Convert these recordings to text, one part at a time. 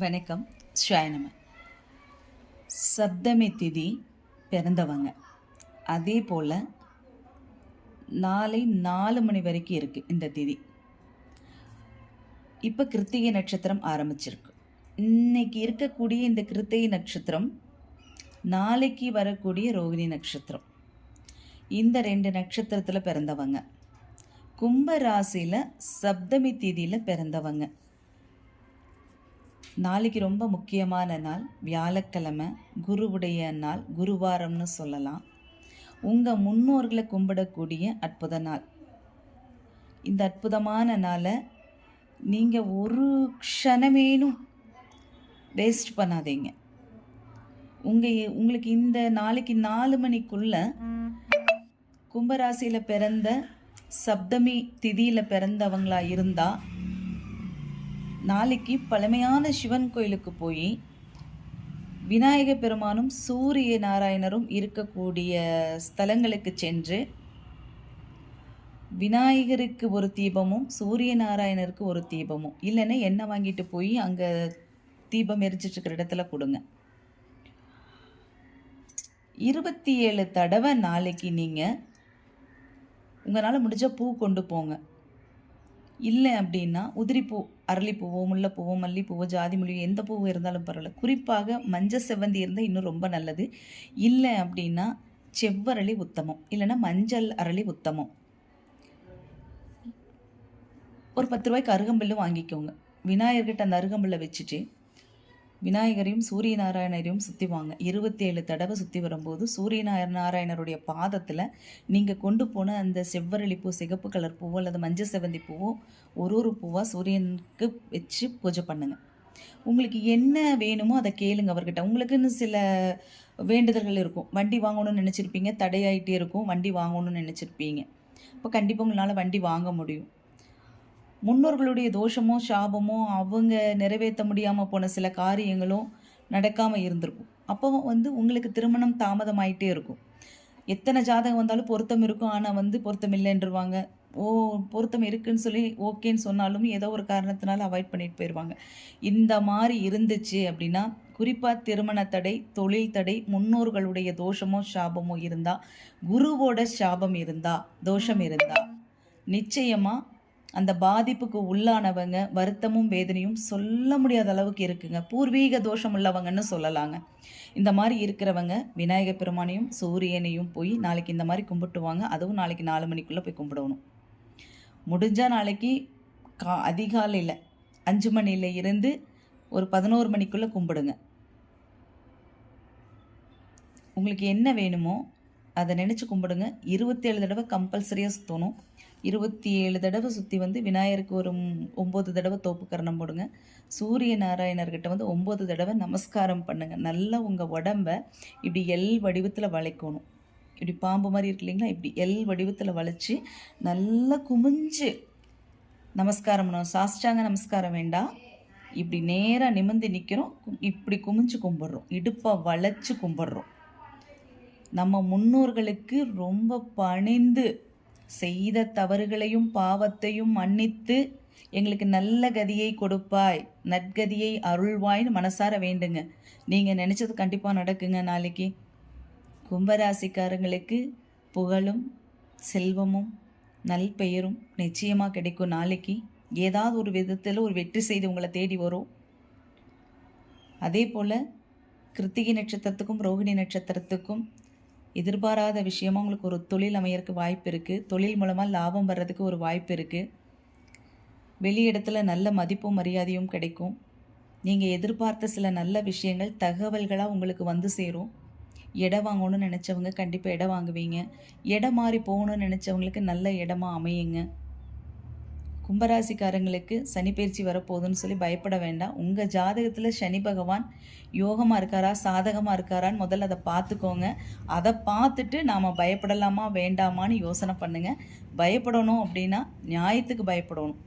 வணக்கம். ஸ்வாயனம சப்தமி திதி பிறந்தவங்க. அதே போல் நாளை நாலு மணி வரைக்கும் இருக்குது இந்த திதி. இப்போ கிருத்திகை நட்சத்திரம் ஆரம்பிச்சிருக்கு. இன்னைக்கு இருக்கக்கூடிய இந்த கிருத்திகை நட்சத்திரம் நாளைக்கு வரக்கூடிய ரோகிணி நட்சத்திரம். இந்த ரெண்டு நட்சத்திரத்தில் பிறந்தவங்க. கும்ப ராசியில் சப்தமி திதியில் பிறந்தவங்க. நாளைக்கு ரொம்ப முக்கியமான நாள் வியாழக்கிழமை குருவுடைய நாள் குருவாரம்னு சொல்லலாம். உங்கள் முன்னோர்களை கும்பிடக்கூடிய அற்புத நாள். இந்த அற்புதமான நாளை நீங்கள் ஒரு க்ஷணமேனும் வேஸ்ட் பண்ணாதீங்க. உங்கள் உங்களுக்கு இந்த நாளைக்கு நாலு மணிக்குள்ள கும்பராசியில் பிறந்த சப்தமி திதியில் பிறந்தவங்களா இருந்தால் நாளைக்கு பழமையான சிவன் கோயிலுக்கு போய் விநாயக பெருமானும் சூரிய நாராயணரும் இருக்கக்கூடிய ஸ்தலங்களுக்கு சென்று விநாயகருக்கு ஒரு தீபமும் சூரிய நாராயணருக்கு ஒரு தீபமும். இல்லைன்னா எண்ணெய் வாங்கிட்டு போய் அங்கே தீபம் எரிச்சிட்டு இருக்கிற இடத்துல கொடுங்க. இருபத்தி ஏழு தடவை நாளைக்கு நீங்கள் உங்களால் முடிஞ்ச பூ கொண்டு போங்க. இல்லை அப்படின்னா உதிரிப்பூ அரளிப்பூவோ முல்லைப்பூவோ மல்லிப்பூவோ ஜாதி மொழியோ எந்த பூவோ இருந்தாலும் பரவாயில்ல. குறிப்பாக மஞ்சள் செவ்வந்தி இருந்தால் இன்னும் ரொம்ப நல்லது. இல்லை அப்படின்னா செவ்வரளி உத்தமம். இல்லைன்னா மஞ்சள் அரளி உத்தமம். ஒரு பத்து ரூபாய்க்கு அருகம்புல்லு வாங்கிக்கோங்க. விநாயகர்கிட்ட அந்த அருகம்புல்லை வச்சுட்டு விநாயகரையும் சூரிய நாராயணரையும் சுற்றி வாங்க. இருபத்தேழு தடவை சுற்றி வரும்போது சூரிய நாராயணருடைய பாதத்தில் நீங்கள் கொண்டு போன அந்த செவ்வரளி பூ சிகப்பு கலர் பூவோ அல்லது மஞ்சள் செவந்தி பூவோ ஒரு ஒரு பூவாக சூரியனுக்கு வச்சு பூஜை பண்ணுங்க. உங்களுக்கு என்ன வேணுமோ அதை கேளுங்க அவர்கிட்ட. உங்களுக்குன்னு சில வேண்டுதல்கள் இருக்கும். வண்டி வாங்கணும்னு நினச்சிருப்பீங்க தடையாயிட்டே இருக்கும். வண்டி வாங்கணும்னு நினச்சிருப்பீங்க. இப்போ கண்டிப்பாக உங்களால் வண்டி வாங்க முடியும். முன்னோர்களுடைய தோஷமோ சாபமோ அவங்க நிறைவேற்ற முடியாமல் போன சில காரியங்களும் நடக்காமல் இருந்திருக்கும். அப்போ வந்து உங்களுக்கு திருமணம் தாமதமாயிட்டே இருக்கும். எத்தனை ஜாதகம் வந்தாலும் பொருத்தம் இருக்கும். ஆனால் வந்து பொருத்தம் இல்லைன்றவாங்க. ஓ பொருத்தம் இருக்குன்னு சொல்லி ஓகேன்னு சொன்னாலும் ஏதோ ஒரு காரணத்தினால அவாய்ட் பண்ணிட்டு போயிடுவாங்க இந்த மாதிரி இருந்துச்சு அப்படின்னா குறிப்பாக திருமண தடை தொழில் தடை முன்னோர்களுடைய தோஷமோ சாபமோ இருந்தால் குருவோட சாபம் இருந்தா தோஷம் இருந்தா நிச்சயமாக அந்த பாதிப்புக்கு உள்ளானவங்க வருத்தமும் வேதனையும் சொல்ல முடியாத அளவுக்கு இருக்குங்க. பூர்வீக தோஷம் உள்ளவங்கன்னு சொல்லலாங்க. இந்த மாதிரி இருக்கிறவங்க விநாயக பெருமானையும் சூரியனையும் போய் நாளைக்கு இந்த மாதிரி கும்பிட்டுவாங்க. அதுவும் நாளைக்கு நாலு மணிக்குள்ளே போய் கும்பிடணும். முடிஞ்சால் நாளைக்கு கா அதிகாலையில் அஞ்சு மணியில் இருந்து ஒரு பதினோரு மணிக்குள்ளே கும்பிடுங்க. உங்களுக்கு என்ன வேணுமோ அதை நினச்சி கும்பிடுங்க. இருபத்தேழு தடவை கம்பல்சரியாக சுற்றணும் இருபத்தி ஏழு தடவை சுற்றி வந்து விநாயகருக்கு ஒரு ஒம்பது தடவை தோப்பு கரணம் போடுங்க. சூரிய நாராயணர்கிட்ட வந்து ஒம்பது தடவை நமஸ்காரம் பண்ணுங்கள் நல்லா உங்கள் உடம்ப இப்படி எல் வடிவத்தில் வளைக்கணும். இப்படி பாம்பு மாதிரி இருக்கு இல்லைங்களா? இப்படி எல் வடிவத்தில் வளைச்சி நல்லா குமிஞ்சு நமஸ்காரம் பண்ணுவோம் சாஷ்டாங்க நமஸ்காரம் வேண்டாம். இப்படி நேராக நிமிர்ந்து நிற்கிறோம் இப்படி குமிஞ்சு கும்பிட்றோம். இடுப்பை வளைச்சி கும்பிட்றோம். நம்ம முன்னோர்களுக்கு ரொம்ப பணிந்து செய்த தவறுகளையும் பாவத்தையும் மன்னித்து எங்களுக்கு நல்ல கதியை கொடுப்பாய் நற்கதியை அருள்வாய்னு மனசார வேண்டுங்க. நீங்கள் நினச்சது கண்டிப்பாக நடக்குங்க நாளைக்கு. கும்பராசிக்காரங்களுக்கு புகழும் செல்வமும் நல்பெயரும் நிச்சயமாக கிடைக்கும் நாளைக்கு. ஏதாவது ஒரு விதத்தில் ஒரு வெற்றி செய்து உங்களை தேடி வரும். அதே போல் கிருத்திகை நட்சத்திரத்துக்கும் ரோகிணி நட்சத்திரத்துக்கும் எதிர்பாராத விஷயமாக உங்களுக்கு ஒரு தொழில் அமையறதுக்கு வாய்ப்பு இருக்குது தொழில் மூலமாக லாபம் வர்றதுக்கு ஒரு வாய்ப்பு இருக்குது வெளி இடத்துல நல்ல மதிப்பும் மரியாதையும் கிடைக்கும். நீங்கள் எதிர்பார்த்த சில நல்ல விஷயங்கள் தகவல்களாக உங்களுக்கு வந்து சேரும். இடம் வாங்கணும்னு நினச்சவங்க கண்டிப்பாக இடம் வாங்குவீங்க. இடம் மாறி போகணும்னு நினச்சவங்களுக்கு நல்ல இடமா அமையுங்க. கும்பராசிக்காரங்களுக்கு சனி பயிற்சி வரப்போகுதுன்னு சொல்லி பயப்பட வேண்டாம். உங்கள் ஜாதகத்தில் சனி பகவான் யோகமாக இருக்காரா சாதகமாக இருக்காரான்னு முதல்ல அதை பார்த்துக்கோங்க. அதை பார்த்துட்டு நாம் பயப்படலாமா வேண்டாமான்னு யோசனை பண்ணுங்கள் பயப்படணும் அப்படின்னா நியாயத்துக்கு பயப்படணும்.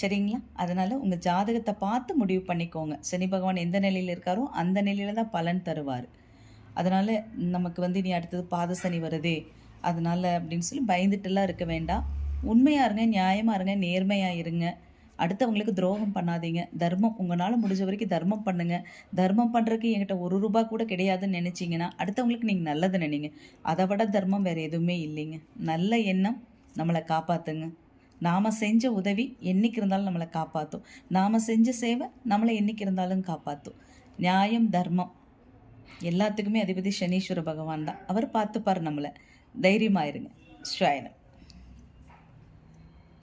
சரிங்களா? அதனால் உங்கள் ஜாதகத்தை பார்த்து முடிவு பண்ணிக்கோங்க. சனி பகவான் எந்த நிலையில் இருக்காரோ அந்த நிலையில் தான் பலன் தருவார். அதனால் நமக்கு வந்து இனி அடுத்தது பாத சனி வருதே. அதனால் அப்படின்னு சொல்லி பயந்துட்டுலாம் இருக்க வேண்டாம். உண்மையாக இருங்க நியாயமாக இருங்க நேர்மையாக இருங்க. அடுத்தவங்களுக்கு துரோகம் பண்ணாதீங்க. தர்மம் உங்களால் முடிஞ்ச வரைக்கும் தர்மம் பண்ணுங்க. தர்மம் பண்ணுறதுக்கு என்கிட்ட ஒரு ரூபா கூட கிடையாதுன்னு நினச்சிங்கன்னா அடுத்தவங்களுக்கு நீங்கள் நல்லது நினைங்க. அதை விட தர்மம் வேறு எதுவுமே இல்லைங்க. நல்ல எண்ணம் நம்மளை காப்பாற்றுங்க நாம் செஞ்ச உதவி என்றைக்கு இருந்தாலும் நம்மளை காப்பாற்றும் நாம் செஞ்ச சேவை நம்மளை என்றைக்கு இருந்தாலும் காப்பாற்றும் நியாயம் தர்மம். எல்லாத்துக்குமே அதிபதி சனீஸ்வர பகவான் தான். அவர் பார்த்துப்பார் நம்மளை. தைரியமாக இருங்க. ஸ்வாயனம்